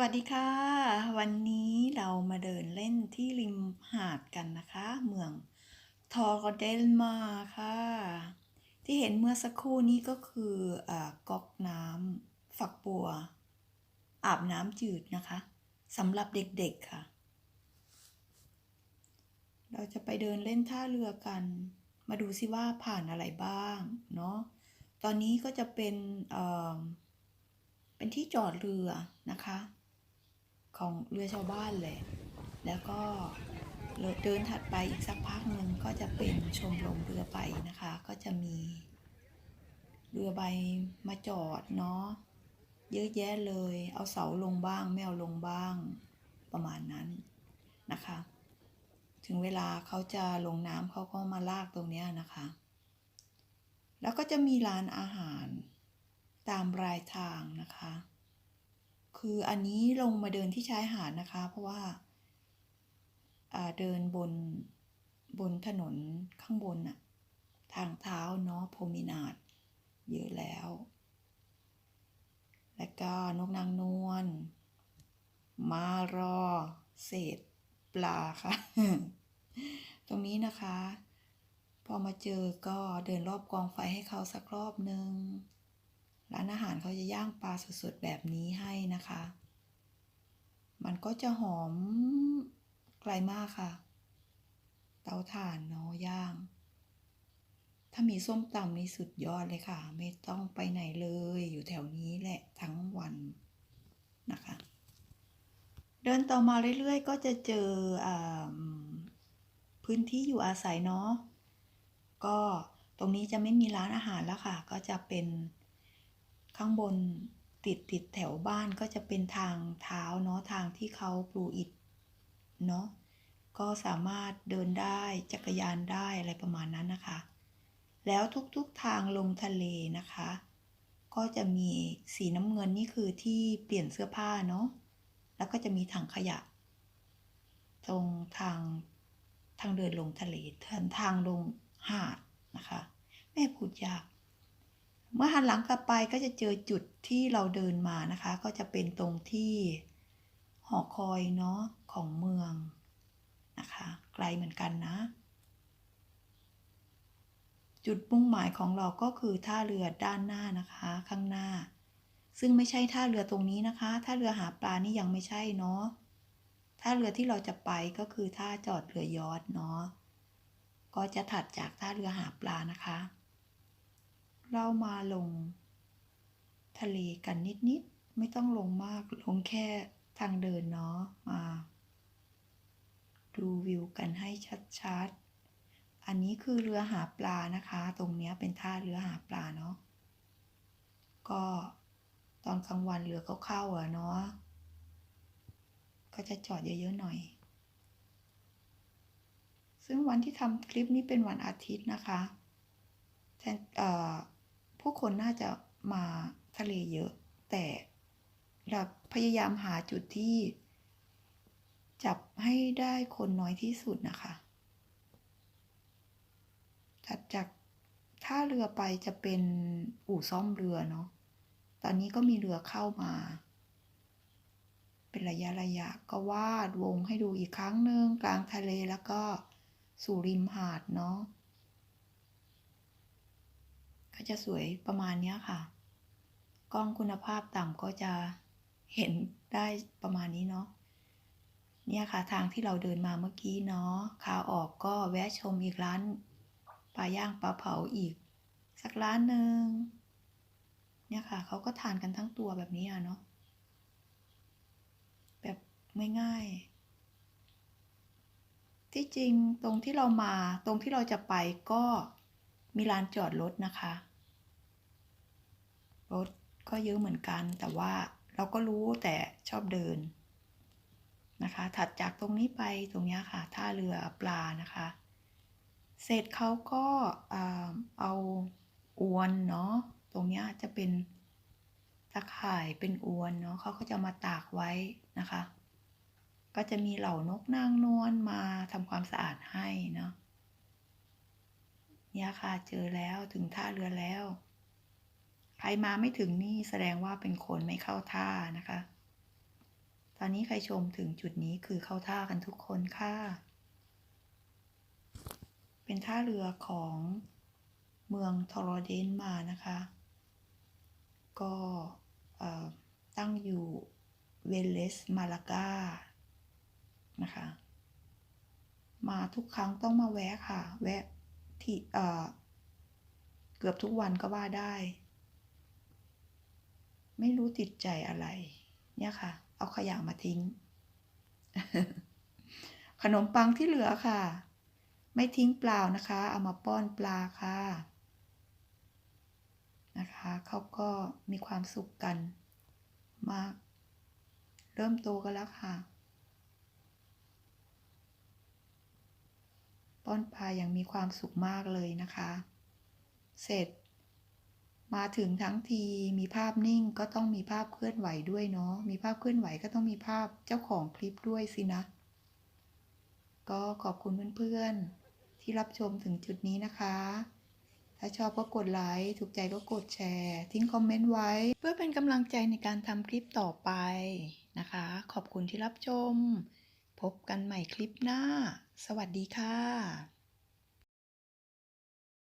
วัสดีค่ะ วันนี้เรามาเดินเล่นที่ริมหาดกันนะคะ เมืองทอร์เดลมาค่ะ ที่เห็นเมื่อสักครู่นี้ก็คืออาก๊อกน้ำฝักบัว อาบน้ำจืดนะคะสำหรับเด็กๆค่ะ เราจะไปเดินเล่นท่าเรือกัน มาดูซิว่าผ่านอะไรบ้างเนาะตอนนี้ก็จะเป็นเอ่อเป็นที่จอดเรือนะคะ ของเรือชาวบ้านแหละ แล้วก็เดินถัดไปอีกสักพักหนึ่งก็จะเป็นชมรมเรือใบนะคะ ก็จะมีเรือใบมาจอดเนาะเยอะแยะเลย เอาเสาลงบ้างไม่เอาลงบ้างประมาณนั้นนะคะ ถึงเวลาเขาจะลงน้ำเขาก็มาลากตรงนี้นะคะ แล้วก็จะมีร้านอาหารตามรายทางนะคะ คืออันนี้ลงมาเดินที่ชายหาดนะคะ เพราะว่าเดินบนบนถนนข้างบนน่ะทางเท้าเนาะโพมินาดเยอะแล้ว แล้วก็นกนางนวลมารอ เศษปลาค่ะ ตรงนี้นะคะ พอมาเจอก็เดินรอบกองไฟให้เขาสักรอบหนึ่ง ร้านอาหารเขาจะย่างปลาสดๆแบบนี้ให้นะคะ มันก็จะหอมไกลมากค่ะ เตาถ่านเนาะย่าง ถ้ามีส้มตำนี่สุดยอดเลยค่ะ ไม่ต้องไปไหนเลยอยู่แถวนี้แหละทั้งวันนะคะ เดินต่อมาเรื่อยๆ ก็จะเจออพื้นที่อยู่อาศัยเนาะก็ตรงนี้จะไม่มีร้านอาหารแล้วค่ะ ก็จะเป็น ข้างบนติดติดแถวบ้านก็จะเป็นทางเท้าเนาะทางที่เขาปลูอิฐเนาะก็สามารถเดินได้จักรยานได้อะไรประมาณนั้นนะคะ แล้วทุกๆทางลงทะเลนะคะ ก็จะมีสีน้ำเงินนี่คือที่เปลี่ยนเสื้อผ้าเนาะแล้วก็จะมีถังขยะ ตรงทางทางเดินลงทะเลเทางทางลงหาดนะคะ แม่พูดยาก เมื่อหันหลังกลับไปก็จะเจอจุดที่เราเดินมานะคะ ก็จะเป็นตรงที่หอคอยเนาะของเมืองนะคะ ไกลเหมือนกันนะ จุดมุ่งหมายของเราก็คือท่าเรือด้านหน้านะคะ ข้างหน้า ซึ่งไม่ใช่ท่าเรือตรงนี้นะคะท่าเรือหาปลานี่ยังไม่ใช่เนาะท่าเรือที่เราจะไปก็คือท่าจอดเรือยอทเนาะก็จะถัดจากท่าเรือหาปลานะคะ เรามาลง ทะเลกันนิดๆ ไม่ต้องลงมาก ลงแค่ทางเดินเนาะ มา ดูวิวกันให้ชัดๆ อันนี้คือเรือหาปลานะคะ ตรงเนี้ยเป็นท่าเรือหาปลาเนาะ ก็ตอนกลางวันเรือก็เข้าอะเนาะ ก็จะจอดเยอะๆหน่อย ซึ่งวันที่ทำคลิปนี้เป็นวันอาทิตย์นะคะแทนเอ่อ ผู้คนน่าจะมาทะเลเยอะ แต่เราพยายามหาจุดที่ จับให้ได้คนน้อยที่สุดนะคะถัดจากท่าเรือไปจะเป็นอู่ซ่อมเรือเนาะ ตอนนี้ก็มีเรือเข้ามา เป็นระยะระยะก็วาดวงให้ดูอีกครั้งหนึ่งกลางทะเลแล้วก็สู่ริมหาดเนาะ ก็จะสวยประมาณนี้ค่ะ กล้องคุณภาพต่ำก็จะเห็นได้ประมาณนี้เนาะเนี่ยค่ะทางที่เราเดินมาเมื่อกี้เนาะขาออกก็แวะชมอีกร้านปลาย่างปลาเผาอีก สักร้านหนึ่งเนี่ยค่ะเขาก็ทานกันทั้งตัวแบบนี้อะเนาะแบบง่ายๆที่จริงตรงที่เรามาตรงที่เราจะไปก็มีลานจอดรถนะคะ รถก็เยอะเหมือนกัน แต่ว่าเราก็รู้แต่ชอบเดินนะคะ ถัดจากตรงนี้ไปตรงนี้ค่ะท่าเรือปลานะคะ เสร็จเขาก็เอาอวนเนาะตรงนี้จะเป็นตะข่ายเป็นอวนเนาะเขาก็จะมาตากไว้นะคะ ก็จะมีเหล่านกนางนวลมาทำความสะอาดให้เนาะเนี่ยค่ะเจอแล้วถึงท่าเรือแล้ว ใครมาไม่ถึงนี่แสดงว่าเป็นคนไม่เข้าท่านะคะ ตอนนี้ใครชมถึงจุดนี้คือเข้าท่ากันทุกคนค่ะ เป็นท่าเรือของเมืองทอรเดนมานะคะ ก็ตั้งอยู่เวเลสมาลากานะคะ มาทุกครั้งต้องมาแวะค่ะ แวะที่เกือบทุกวันก็ว่าได้ ไม่รู้ติดใจอะไร เนี่ยค่ะ เอาขยะมาทิ้ง ขนมปังที่เหลือค่ะ ไม่ทิ้งเปล่านะคะ เอามาป้อนปลาค่ะ นะคะเขาก็มีความสุขกันมาก เริ่มโตกันแล้วค่ะ ป้อนปลาอย่างมีความสุขมากเลยนะคะ เสร็จ มาถึงทั้งทีมีภาพนิ่งก็ต้องมีภาพเคลื่อนไหวด้วยเนาะมีภาพเคลื่อนไหวก็ต้องมีภาพเจ้าของคลิปด้วยสินะ ก็ขอบคุณเพื่อนๆ ที่รับชมถึงจุดนี้นะคะ ถ้าชอบก็กดไลค์ถูกใจก็กดแชร์ ทิ้งคอมเมนต์ไว้ เพื่อเป็นกำลังใจในการทำคลิปต่อไปนะคะ ขอบคุณที่รับชม พบกันใหม่คลิปหน้า สวัสดีค่ะ